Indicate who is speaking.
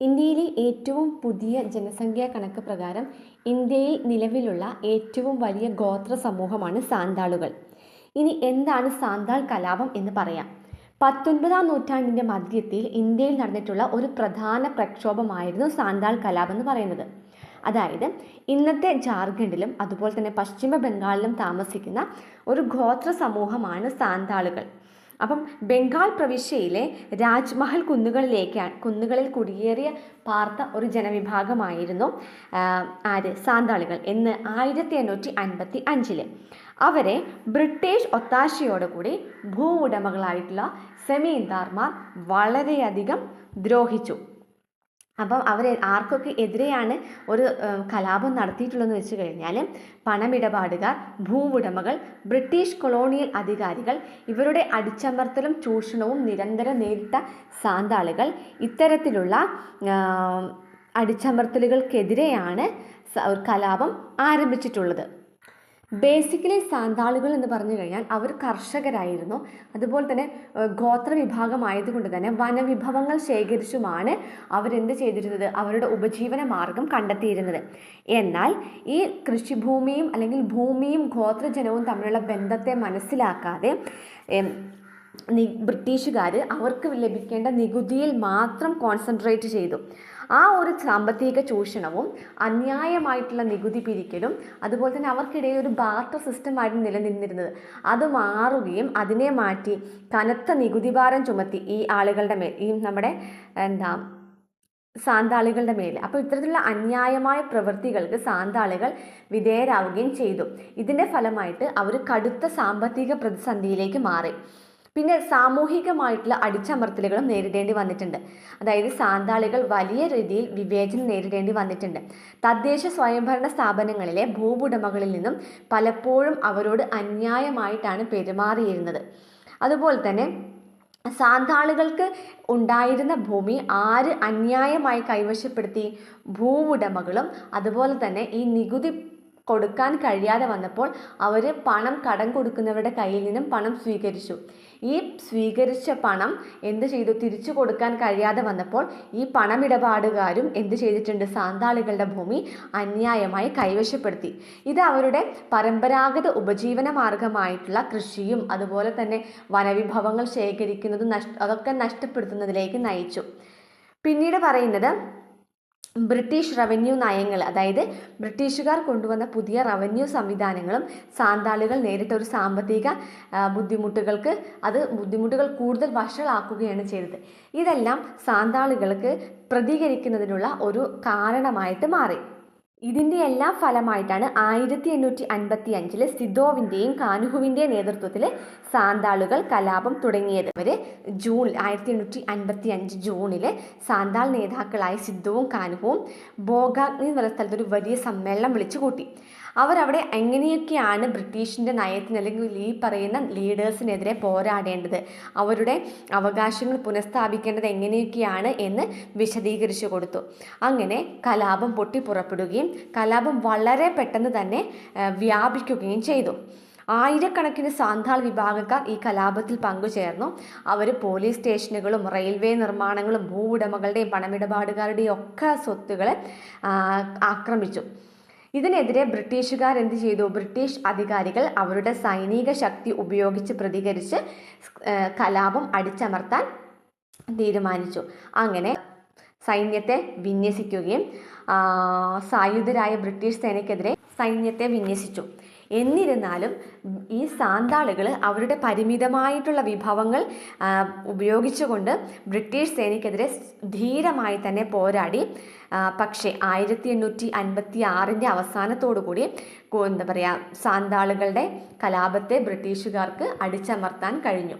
Speaker 1: ഇന്ത്യയിലെ ഏറ്റവും പുതിയ ജനസംഖ്യാ കണക്ക് പ്രകാരം ഇന്ത്യയിൽ നിലവിലുള്ള ഏറ്റവും വലിയ ഗോത്ര സമൂഹമാണ് സാന്താളുകൾ. ഇനി എന്താണ് സാന്താൾ കലാപം എന്ന് പറയാം. പത്തൊൻപതാം നൂറ്റാണ്ടിന്റെ മധ്യത്തിൽ ഇന്ത്യയിൽ നടന്നിട്ടുള്ള ഒരു പ്രധാന പ്രക്ഷോഭമായിരുന്നു സാന്താൾ കലാപം എന്ന് പറയുന്നത്. അതായത് ഇന്നത്തെ ജാർഖണ്ഡിലും അതുപോലെ തന്നെ പശ്ചിമ ബംഗാളിലും താമസിക്കുന്ന ഒരു ഗോത്ര സമൂഹമാണ് സാന്താളുകൾ. അപ്പം ബംഗാൾ പ്രവിശ്യയിലെ രാജ്മഹൽ കുന്നുകളിലേക്കാണ് കുന്നുകളിൽ കുടിയേറിയ പാർത്ത ഒരു ജനവിഭാഗമായിരുന്നു ആര്? സാന്താളികൾ എന്ന് ആയിരത്തി എണ്ണൂറ്റി അൻപത്തി അഞ്ചിൽ അവരെ ബ്രിട്ടീഷ് ഒത്താശയോടുകൂടി ഭൂ ഉടമകളായിട്ടുള്ള സെമീന്ദാർമാർ വളരെയധികം ദ്രോഹിച്ചു. അപ്പം അവർ ആർക്കൊക്കെ എതിരെയാണ് ഒരു കലാപം നടത്തിയിട്ടുള്ളതെന്ന് വെച്ച് കഴിഞ്ഞാൽ പണമിടപാടുകാർ ഭൂവുടമകൾ ബ്രിട്ടീഷ് കൊളോണിയൽ അധികാരികൾ ഇവരുടെ അടിച്ചമർത്തലും ചൂഷണവും നിരന്തരം നേരിട്ട സാന്താളുകൾ ഇത്തരത്തിലുള്ള അടിച്ചമർത്തലുകൾക്കെതിരെയാണ് കലാപം ആരംഭിച്ചിട്ടുള്ളത്. ബേസിക്കലി സാന്താളുകൾ എന്ന് പറഞ്ഞു കഴിഞ്ഞാൽ അവർ കർഷകരായിരുന്നു. അതുപോലെ തന്നെ ഗോത്ര വിഭാഗമായതുകൊണ്ട് തന്നെ വനവിഭവങ്ങൾ ശേഖരിച്ചുമാണ് അവരെന്ത് ചെയ്തിരുന്നത്? അവരുടെ ഉപജീവന മാർഗം കണ്ടെത്തിയിരുന്നത്. എന്നാൽ ഈ കൃഷിഭൂമിയും അല്ലെങ്കിൽ ഭൂമിയും ഗോത്രജനവും തമ്മിലുള്ള ബന്ധത്തെ മനസ്സിലാക്കാതെ ബ്രിട്ടീഷുകാർ അവർക്ക് ലഭിക്കേണ്ട നികുതിയിൽ മാത്രം കോൺസെൻട്രേറ്റ് ചെയ്തു. ആ ഒരു സാമ്പത്തിക ചൂഷണവും അന്യായമായിട്ടുള്ള നികുതി പിരിക്കലും അതുപോലെ തന്നെ അവർക്കിടയിൽ ഒരു ബാർട്ടർ സിസ്റ്റമായിട്ട് നിലനിന്നിരുന്നത്. അത് മാറുകയും അതിനെ മാറ്റി കനത്ത നികുതി ഭാരം ചുമത്തി ഈ ആളുകളുടെ മേൽ ഈ നമ്മുടെ എന്താ സാന്താളികളുടെ മേൽ. അപ്പോൾ ഇത്തരത്തിലുള്ള അന്യായമായ പ്രവൃത്തികൾക്ക് സാന്താളികൾ വിധേയരാവുകയും ചെയ്തു. ഇതിന്റെ ഫലമായിട്ട് അവർ കടുത്ത സാമ്പത്തിക പ്രതിസന്ധിയിലേക്ക് മാറി. പിന്നെ സാമൂഹികമായിട്ടുള്ള അടിച്ചമർത്തലുകളും നേരിടേണ്ടി വന്നിട്ടുണ്ട്. അതായത് സാന്താളികൾ വലിയ രീതിയിൽ വിവേചനം നേരിടേണ്ടി വന്നിട്ടുണ്ട്. തദ്ദേശ സ്വയംഭരണ സ്ഥാപനങ്ങളിലെ ഭൂവുടമകളിൽ നിന്നും പലപ്പോഴും അവരോട് അന്യായമായിട്ടാണ് പെരുമാറിയിരുന്നത്. അതുപോലെ തന്നെ സാന്താളുകൾക്ക് ഉണ്ടായിരുന്ന ഭൂമി ആര് അന്യായമായി കൈവശപ്പെടുത്തി? ഭൂവുടമകളും അതുപോലെ തന്നെ ഈ നികുതി കൊടുക്കാൻ കഴിയാതെ വന്നപ്പോൾ അവർ പണം കടം കൊടുക്കുന്നവരുടെ കയ്യിൽ നിന്നും പണം സ്വീകരിച്ചു. ഈ സ്വീകരിച്ച പണം എന്ത് ചെയ്തു? തിരിച്ചു കൊടുക്കാൻ കഴിയാതെ വന്നപ്പോൾ ഈ പണമിടപാടുകാരും എന്ത് ചെയ്തിട്ടുണ്ട്? സാന്താളികളുടെ ഭൂമി അന്യായമായി കൈവശപ്പെടുത്തി. ഇത് അവരുടെ പരമ്പരാഗത ഉപജീവന മാർഗമായിട്ടുള്ള കൃഷിയും അതുപോലെ തന്നെ വനവിഭവങ്ങൾ ശേഖരിക്കുന്നതും നഷ്ട അതൊക്കെ നഷ്ടപ്പെടുത്തുന്നതിലേക്ക് നയിച്ചു. പിന്നീട് പറയുന്നത് ബ്രിട്ടീഷ് റവന്യൂ നയങ്ങൾ അതായത് ബ്രിട്ടീഷുകാർ കൊണ്ടുവന്ന പുതിയ റവന്യൂ സംവിധാനങ്ങളും സാന്താളുകൾ നേരിട്ട ഒരു സാമ്പത്തിക ബുദ്ധിമുട്ടുകൾക്ക് അത് ബുദ്ധിമുട്ടുകൾ കൂടുതൽ വഷളാക്കുകയാണ് ചെയ്തത്. ഇതെല്ലാം സാന്താളുകൾക്ക് പ്രതികരിക്കുന്നതിനുള്ള ഒരു കാരണമായിട്ട് മാറി. ഇതിന്റെ എല്ലാ ഫലമായിട്ടാണ് ആയിരത്തി എണ്ണൂറ്റി അൻപത്തി അഞ്ചിൽ സിദ്ധോവിന്റെയും കാനുഹുവിന്റെയും നേതൃത്വത്തിൽ സാന്താളുകൾ കലാപം തുടങ്ങിയത്. അവർ ജൂൺ ആയിരത്തി എണ്ണൂറ്റി അൻപത്തി അഞ്ച് ജൂണിൽ സാന്താൾ നേതാക്കളായ സിദ്ധുവും കാനുഹുവും ബോഗാഗ്നി എന്ന സ്ഥലത്തൊരു വലിയ സമ്മേളനം വിളിച്ചു കൂട്ടി അവരവിടെ എങ്ങനെയൊക്കെയാണ് ബ്രിട്ടീഷിന്റെ നയത്തിന് അല്ലെങ്കിൽ ഈ പറയുന്ന ലീഡേഴ്സിനെതിരെ പോരാടേണ്ടത്? അവരുടെ അവകാശങ്ങൾ പുനഃസ്ഥാപിക്കേണ്ടത് എങ്ങനെയൊക്കെയാണ് എന്ന് വിശദീകരിച്ചു കൊടുത്തു. അങ്ങനെ കലാപം പൊട്ടിപ്പുറപ്പെടുകയും കലാപം വളരെ പെട്ടെന്ന് തന്നെ വ്യാപിക്കുകയും ചെയ്തു. ആയിരക്കണക്കിന് സാന്താൾ വിഭാഗക്കാർ ഈ കലാപത്തിൽ പങ്കുചേർന്നു. അവർ പോലീസ് സ്റ്റേഷനുകളും റെയിൽവേ നിർമ്മാണങ്ങളും ഭൂവുടമകളുടെയും പണമിടപാടുകാരുടെയും ഒക്കെ സ്വത്തുകളെ ആക്രമിച്ചു. ഇതിനെതിരെ ബ്രിട്ടീഷുകാർ എന്ത് ചെയ്തു? ബ്രിട്ടീഷ് അധികാരികൾ അവരുടെ സൈനിക ശക്തി ഉപയോഗിച്ച് പ്രതികരിച്ച് കലാപം അടിച്ചമർത്താൻ തീരുമാനിച്ചു. അങ്ങനെ സൈന്യത്തെ വിന്യസിക്കുകയും സായുധരായ ബ്രിട്ടീഷ് സേനയ്ക്കെതിരെ സൈന്യത്തെ വിന്യസിച്ചു. എന്നിരുന്നാലും ഈ സാന്താളുകൾ അവരുടെ പരിമിതമായിട്ടുള്ള വിഭവങ്ങൾ ഉപയോഗിച്ചുകൊണ്ട് ബ്രിട്ടീഷ് സേനയ്ക്കെതിരെ ധീരമായി തന്നെ പോരാടി. പക്ഷേ ആയിരത്തി എണ്ണൂറ്റി അൻപത്തി ആറിന്റെ അവസാനത്തോടു കൂടി എന്താ പറയുക സാന്താളുകളുടെ കലാപത്തെ ബ്രിട്ടീഷുകാർക്ക് അടിച്ചമർത്താൻ കഴിഞ്ഞു.